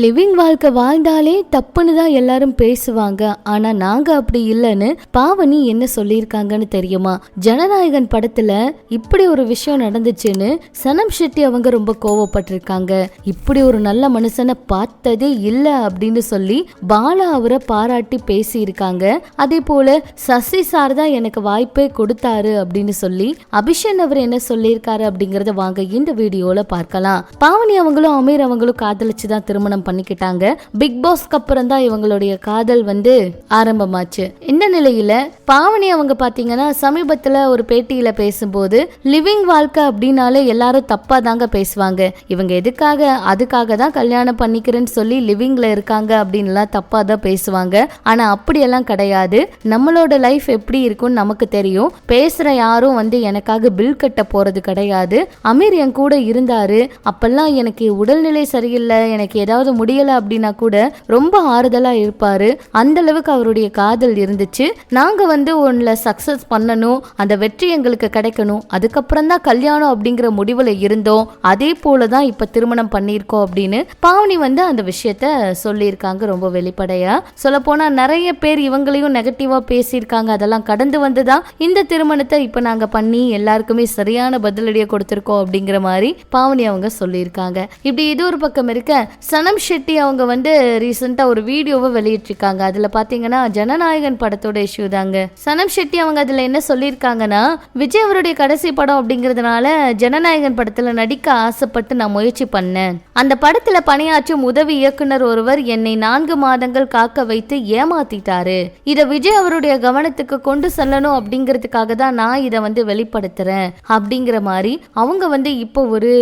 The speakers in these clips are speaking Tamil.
லிவிங் வாழ்க்கை வாழ்ந்தாலே தப்புன்னு தான் எல்லாரும் பேசுவாங்க. ஆனா நாங்க அப்படி இல்லைன்னு பாவனி என்ன சொல்லியிருக்காங்கன்னு தெரியுமா? ஜனநாயகன் படத்துல இப்படி ஒரு விஷயம் நடந்துச்சுன்னு சனம் ஷெட்டி அவங்க ரொம்ப கோவப்பட்டிருக்காங்க. இப்படி ஒரு நல்ல மனுஷனை பார்த்ததே இல்ல அப்படின்னு சொல்லி பாலா அவரை பாராட்டி பேசியிருக்காங்க. அதே போல சசி சார் தான் எனக்கு வாய்ப்பே கொடுத்தாரு அப்படின்னு சொல்லி அபிஷன் அவர் என்ன சொல்லியிருக்காரு அப்படிங்கறத வாங்க இந்த வீடியோல பார்க்கலாம். பாவனி அவங்களும் அமீர் அவங்களும் காதலிச்சு தான் திருமணம் பண்ணிக்கிட்டாங்க. பிக் பாஸ்க்கு அப்புறம் தான் இவங்களுடைய காதல் வந்து ஆரம்பமாச்சு. இந்த நிலையில பாவனி அவங்க பாத்தீங்கன்னா சமீபத்துல ஒரு பேட்டியில பேசும்போது லிவிங் வாழ்க்கை அப்படின்னாலே எல்லாரும் தப்பா தாங்க பேசுவாங்க. இவங்க எதுக்காக அதுக்காக தான் கல்யாணம் பண்ணிக்கிறேன்னு சொல்லி லிவிங்ல இருக்காங்க அப்படின்லாம் தப்பா தான் பேசுவாங்க. ஆனா அப்படியெல்லாம் கிடையாது. நம்மளோட லைஃப் எப்படி இருக்கும்னு நமக்கு தெரியும். பேசுற யாரும் வந்து எனக்காக பில் கட்ட போறது கிடையாது. அமீர் என் கூட இருந்தாரு. அப்பெல்லாம் எனக்கு உடல்நிலை சரியில்லை. எனக்கு ஏதாவது முடியல அப்படின்னா கூட ரொம்ப ஆறுதலா இருப்பாரு. அந்த அளவுக்கு அவருடைய காதல் இருந்துச்சு. நாங்க வந்து ஒன்ல சக்சஸ் பண்ணணும் அந்த வெற்றி எங்களுக்கு கிடைக்கணும். அதுக்கப்புறம் தான் கல்யாணம் அப்படிங்கிற முடிவுல இருந்தோம். அதே போல தான் இப்ப திருமணம் பண்ணியிருக்கோம் அப்படின்னு பாவனி வந்து அந்த விஷயத்த சொல்லியிருக்காங்க ரொம்ப வெளிப்படையா. சொல்ல போனா நிறைய பேர் இவங்களையும் நெகட்டிவா பேசியிருக்காங்க. அதெல்லாம் கடந்து வந்துதான் இந்த திருமணத்தை இப்ப நாங்க பண்ணி எல்லாருக்குமே சரியான பதிலடியை கொடுத்திருக்கோம் அப்படிங்கிற மாதிரி பாவனி அவங்க சொல்லியிருக்காங்க. இப்படி இது ஒரு பக்கம் இருக்க சனம் ஷெட்டி அவங்க வந்து ரீசெண்டாக ஒரு வீடியோவை வெளியிட்டிருக்காங்க. அதுல பாத்தீங்கன்னா ஜனநாயகன் படத்தோட இஷ்யூ தாங்க. சனம் ஷெட்டி அவங்க அதுல என்ன சொல்லியிருக்காங்கன்னா விஜய் அவருடைய கடைசி படம் அப்படிங்கிறதுனால ஜனநாயகன் படத்துல நடிக்க ஆசைப்பட்டு நான் முயற்சி பண்ணேன். அந்த படத்துல பணியாற்றும் உதவி இயக்குனர் ஒருவர் என்னை நான்கு மாதங்கள் காக்க வைத்து ஏமாத்திட்டாரு. இதை விஜய் அவருடைய கவனத்துக்கு கொண்டு செல்லணும் அப்படிங்கிறதுக்காக தான் நான் இதை வந்து வெளிப்படுத்துறேன் அப்படிங்கிற மாதிரி அவங்க வந்து இப்போ ஒரு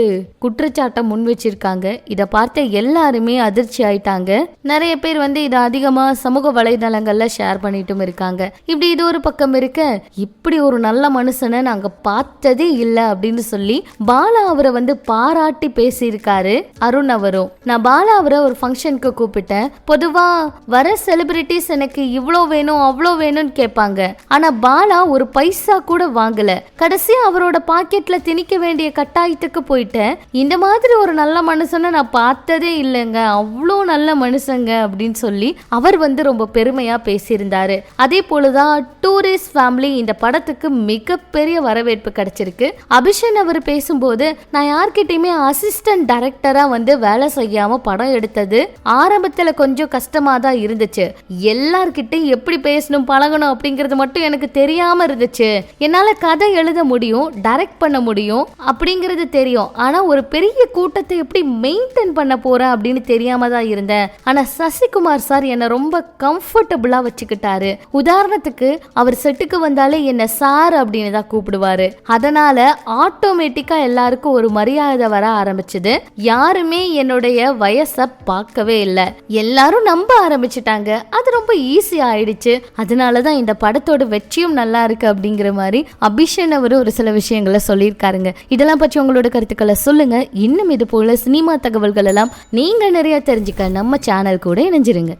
குற்றச்சாட்டை முன் வச்சிருக்காங்க. இதை பார்த்த எல்லாருமே அதிர்ச்சி ஆயிட்டாங்க. நிறைய பேர் வந்து இதை அதிகமா சமூக வலைதளங்கள்ல ஷேர் பண்ணிட்டும் இருக்காங்க. இப்படி இது ஒரு பக்கம் இருக்க இப்படி ஒரு நல்ல மனுஷனை நாங்க பார்த்ததே இல்லை அப்படின்னு சொல்லி பாலா அவரை வந்து பாராட்டி பேசியிருக்காரு அருண் அவரும். நான் பாலா அவரை ஒரு ஃபங்க்ஷனுக்கு கூப்பிட்டேன். பொதுவா வர செலிபிரிட்டிஸ் எனக்கு இவ்வளோ வேணும் அவ்வளோ வேணும்னு கேட்பாங்க. ஆனா பாலா ஒரு பைசா கூட வாங்கல. கடைசி அவரோட பாக்கெட்ல திணிக்க வேண்டிய கட்டாயத்துக்கு போயிட்டேன். இந்த மாதிரி ஒரு நல்ல மனுஷனை நான் பார்த்ததே இல்லைங்க. அவ்வளோ நல்ல மனுஷங்க அப்படின்னு சொல்லி அவர் வந்து ரொம்ப பெருமையா பேசியிருந்தாரு. அதே போலதான் டூரிஸ்ட் ஃபேமிலி இந்த படத்துக்கு மிகப்பெரிய வரவேற்பு கிடைச்சிருக்கு. அபிஷன் அவர் பேசும்போது நான் யார்கிட்டயுமே அசிஸ்டன்ட் டைரக்டரா வந்து வேலை செய்யாம படம் எடுத்தது ஆரம்பத்துல கொஞ்சம் கஷ்டமா தான் இருந்துச்சு. எல்லார்கிட்டையும் எப்படி பேசணும் பழகணும் அப்படிங்கிறது மட்டும் எனக்கு தெரியாம இருந்துச்சு. என்னால கதை எழுத முடியும் டைரக்ட் பண்ண முடியும் அப்படிங்கிறது தெரியும். ஆனா ஒரு பெரிய கூட்டத்தை எப்படி மெயின்டைன் பண்ண போறேன் அப்படின்னு தெரியாம தான் இருந்தேன் ஆனா சசிகுமார் சார் என்னை ரொம்ப கம்ஃபர்டபுளா வச்சுக்கிட்டாரு. உதாரணத்துக்கு அவர் செட்டுக்கு வந்தாலே என்ன சார் அப்படின்னு தான் கூப்பிடுவாரு. அதனால ஆட்டோமேட்டிக்கா எல்லாருக்கும் ஒரு மரியாதை வர ஆரம்பிச்சது. யாருமே என்னுடைய வயசை பார்க்கவே இல்லை. எல்லாரும் நம்ப ஆரம்பிச்சிட்டாங்க. அது ரொம்ப ஈஸி ஆயிடுச்சு. அதனால தான் இந்த படத்தோட வெற்றியும் நல்லா இருக்கு அப்படிங்கிற மாதிரி அபிஷன் அவர் ஒரு சில விஷயங்களை சொல்லியிருக்காருங்க. இதெல்லாம் பற்றி உங்களோட கருத்துக்களை சொல்லுங்க. இன்னும் இது போல சினிமா தகவல்கள் எல்லாம் நீங்க நிறைய தெரிஞ்சுக்க நம்ம சேனல் கூட இணைஞ்சிருங்க.